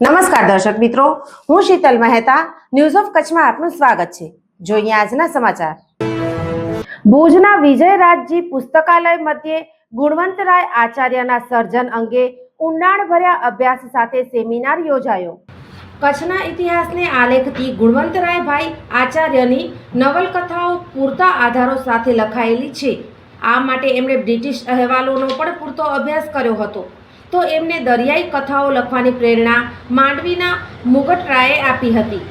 નમસ્કાર દર્શક મિત્રો, હું શીતલ મહેતા ન્યૂઝ ઓફ કચ્છમાં આપનું સ્વાગત છે. જોઈએ આજના સમાચાર. ભુજના વિજયરાજજી પુસ્તકાલય મધ્યે ગુણવંતરાય આચાર્યના સર્જન અંગે ઊંડાણભર્યા અભ્યાસ સાથે સેમિનાર યોજાયો. કચ્છના ઇતિહાસને આલેખતી ગુણવંતરાયભાઈ આચાર્યની નવલકથાઓ પૂરતા આધારો સાથે લખાયેલી છે. આ માટે એમણે બ્રિટિશ અહેવાલોનો પણ પૂરતો અભ્યાસ કર્યો હતો. તો એમને દરિયાઈ કથાઓ લખવાની પ્રેરણા માંડવીના મુગટરાયે આપી હતી.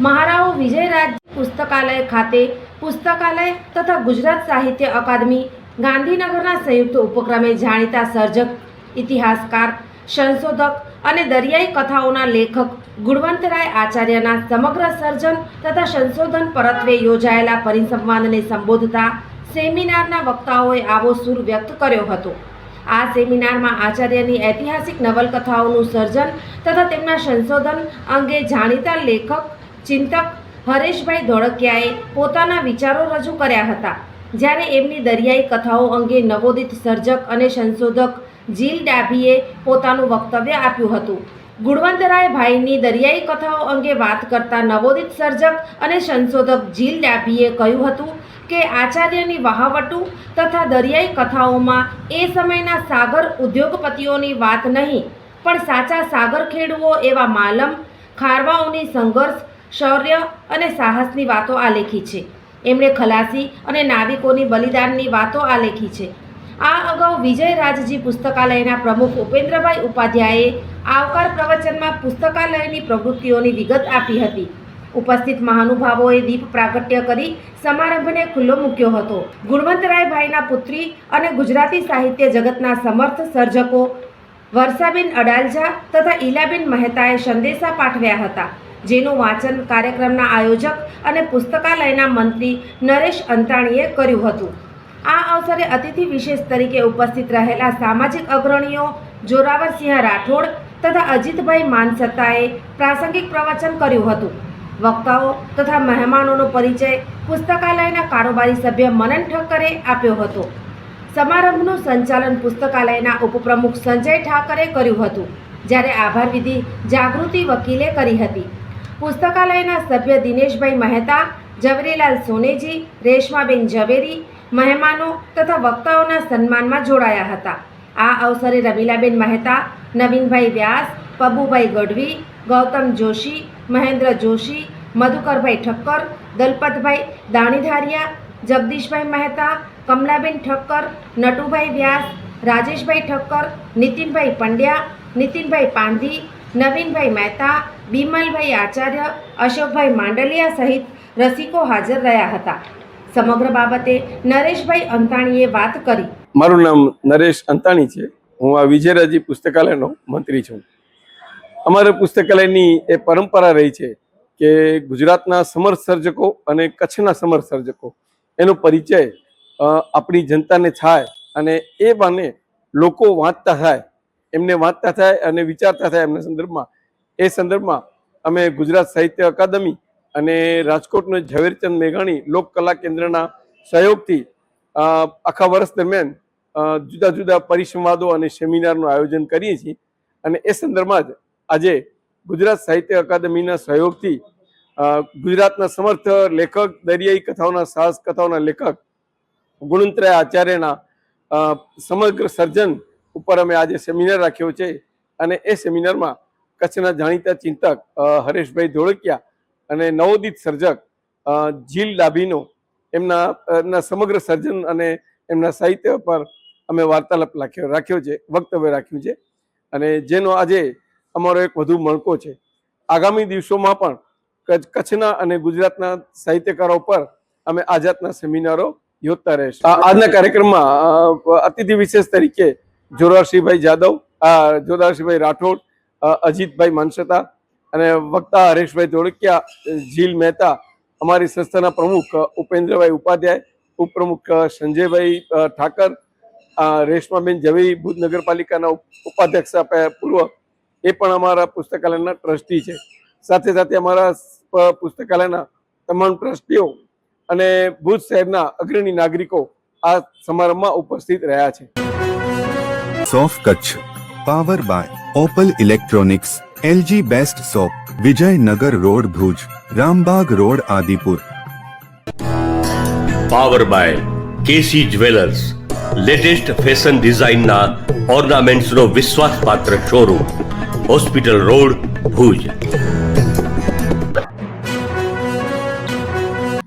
મહારાઓ વિજયરાજ પુસ્તકાલય ખાતે પુસ્તકાલય તથા ગુજરાત સાહિત્ય અકાદમી ગાંધીનગરના સંયુક્ત ઉપક્રમે જાણીતા સર્જક, ઇતિહાસકાર, સંશોધક અને દરિયાઈ કથાઓના લેખક ગુણવંતરાય આચાર્યના સમગ્ર સર્જન તથા સંશોધન પરત્વે યોજાયેલા પરિસંવાદને સંબોધતા સેમિનારના વક્તાઓએ આવો સૂર વ્યક્ત કર્યો હતો. આ સેમિનારમાં આચાર્યની ઐતિહાસિક નવલકથાઓનું સર્જન તથા તેમના સંશોધન અંગે જાણીતા લેખક, ચિંતક હરેશભાઈ ધોળકિયાએ પોતાના વિચારો રજૂ કર્યા હતા. જ્યારે એમની દરિયાઈ કથાઓ અંગે નવોદિત સર્જક અને સંશોધક જીલ ડાભીએ પોતાનું વક્તવ્ય આપ્યું હતું. ગુણવંતરાય ભાઈની દરિયાઈ કથાઓ અંગે વાત કરતા નવોદિત સર્જક અને સંશોધક જીલ ડાભીએ કહ્યું હતું કે આચાર્યની વહાવટું તથા દરિયાઈ કથાઓમાં એ સમયના સાગર ઉદ્યોગપતિઓની વાત નહીં, પણ સાચા સાગર ખેડુઓ એવા માલમ, ખારવાઓની સંઘર્ષ, શૌર્ય અને સાહસની વાતો આલેખી છે. એમણે ખલાસી અને નાવિકોની બલિદાનની વાતો આલેખી છે. આ અગાઉ વિજયરાજજી પુસ્તકાલયના પ્રમુખ ઉપેન્દ્રભાઈ ઉપાધ્યાયે આવકાર પ્રવચનમાં પુસ્તકાલયની પ્રવૃત્તિઓની વિગત આપી હતી. ઉપસ્થિત મહાનુભાવોએ દીપ પ્રાગટ્ય કરી સમારંભને ખુલ્લો મૂક્યો હતો. ગુણવંતરાયભાઈના પુત્રી અને ગુજરાતી સાહિત્ય જગતના સમર્થ સર્જકો વર્ષાબેન અડાલજા તથા ઈલાબેન મહેતાએ સંદેશા પાઠવ્યા હતા, જેનું વાંચન કાર્યક્રમના આયોજક અને પુસ્તકાલયના મંત્રી નરેશ અંતાણીએ કર્યું હતું. આ અવસરે અતિથિ વિશેષ તરીકે ઉપસ્થિત રહેલા સામાજિક અગ્રણીઓ જોરાવરસિંહ રાઠોડ તથા અજીતભાઈ માનસત્તાએ પ્રાસંગિક પ્રવચન કર્યું હતું. વક્તાઓ તથા મહેમાનોનો પરિચય પુસ્તકાલયના કારોબારી સભ્ય મનન ઠક્કરે આપ્યો હતો. સમારંભનું સંચાલન પુસ્તકાલયના ઉપપ્રમુખ સંજય ઠાકરે કર્યું હતું, જ્યારે આભાર વિધિ જાગૃતિ વકીલે કરી હતી. પુસ્તકાલયના સભ્ય દિનેશભાઈ મહેતા, ઝવેરીલાલ સોનેજી, રેશમાબેન ઝવેરી, મહેમાનો તથા વક્તાઓના સન્માનમાં જોડાયા હતા. આ અવસરે રમીલાબેન મહેતા, નવીનભાઈ વ્યાસ, પબુભાઈ ગઢવી, ગૌતમ જોશી મહેન્દ્ર જોશી, મધુકરભાઈ ઠક્કર, દલપતભાઈ દાણીધારિયા, જગદીશભાઈ મહેતા, કમલાબેન ઠક્કર, નટુભાઈ વ્યાસ, રાજેશભાઈ ઠક્કર, નીતિનભાઈ પંડ્યા, નીતિનભાઈ પાંધી, નવીનભાઈ મહેતા, બિમલભાઈ આચાર્ય, અશોકભાઈ માંડલિયા સહિત રસિકો હાજર રહ્યા હતા. સમગ્ર બાબતે નરેશભાઈ અંતાણીએ વાત કરી. મારું નામ નરેશ અંતાણી છે. હું આ વિજયરાજી પુસ્તકાલયનો મંત્રી છું. અમારે પુસ્તકાલયની એ પરંપરા રહી છે કે ગુજરાતના સમર સર્જકો અને કચ્છના સમર સર્જકો એનો પરિચય આપણી જનતાને થાય અને એ બાને લોકો વાંચતા થાય, એમને વાંચતા થાય અને વિચારતા થાય એમના સંદર્ભમાં. એ સંદર્ભમાં અમે ગુજરાત સાહિત્ય અકાદમી અને રાજકોટનો ઝવેરચંદ મેઘાણી લોક કલા કેન્દ્રના સહયોગથી આખા વર્ષ દરમિયાન જુદા જુદા પરિસંવાદો અને સેમિનારનું આયોજન કરીએ છીએ અને એ સંદર્ભમાં જ આજે ગુજરાત સાહિત્ય અકાદમીના સહયોગથી ગુજરાતના સમર્થ લેખક, દરિયાઈ કથાઓના સાહસ કથાઓના લેખક ગુણંતરાય આચાર્યના સમગ્ર સર્જન ઉપર અમે આજે સેમિનાર રાખ્યો છે. અને એ સેમિનારમાં કચ્છના જાણીતા ચિંતક હરેશભાઈ ધોળકિયા અને નવોદિત સર્જક જીલ ડાભીનો એમના એમના સમગ્ર સર્જન અને એમના સાહિત્ય પર અમે વાર્તાલાપ રાખ્યો રાખ્યો છે, વક્તવ્ય રાખ્યું છે. અને જેનો આજે અમારો એક વધુ મણકો છે. આગામી દિવસોમાં પણ કચ્છ- કચ્છના અને ગુજરાતના સાહિત્યકારો પર અમે આ જાતના સેમિનારો યોજતા રહેશે. આજના કાર્યક્રમમાં અતિથિ વિશેષ તરીકે જોરારસિંહભાઈ જાદવ જોરારસિંહભાઈ રાઠોડ અજીતભાઈ માનસતા અને વક્તા હરેશભાઈ ધોળકિયા જીલ મહેતા, અમારી સંસ્થાના પ્રમુખ ઉપેન્દ્રભાઈ ઉપાધ્યાય, ઉપપ્રમુખ સંજયભાઈ ઠાકર રેશમાબેન ઝવેરી, ભુજ નગરપાલિકાના ઉપાધ્યક્ષ પૂર્વ એ પણ અમારા પુસ્તકાલયના ટ્રસ્ટી છે. સાથે સાથે અમારા પુસ્તકાલયના તમામ ટ્રસ્ટીઓ અને ભુજ શહેરના અગ્રણી નાગરિકો આ સમારંભમાં ઉપસ્થિત રહ્યા છે. સોફ Kutch power by Opal electronics LG best shop Vijaynagar road Bhuj Rambag road Adipur. Power by KC jewellers latest fashion ડિઝાઇનના ઓર્નામેન્ટ્સનો વિશ્વાસપાત્ર શોરૂમ. Hospital road Bhuj.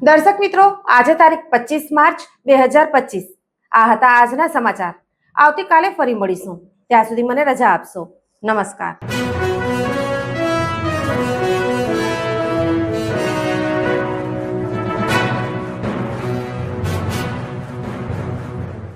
દર્શક મિત્રો, આજે તારીખ પચીસ માર્ચ બે હજાર પચીસ. આ હતા આજના સમાચાર. આવતીકાલે ફરી મળીશું. ત્યાં સુધી મને રજા આપશો. નમસ્કાર.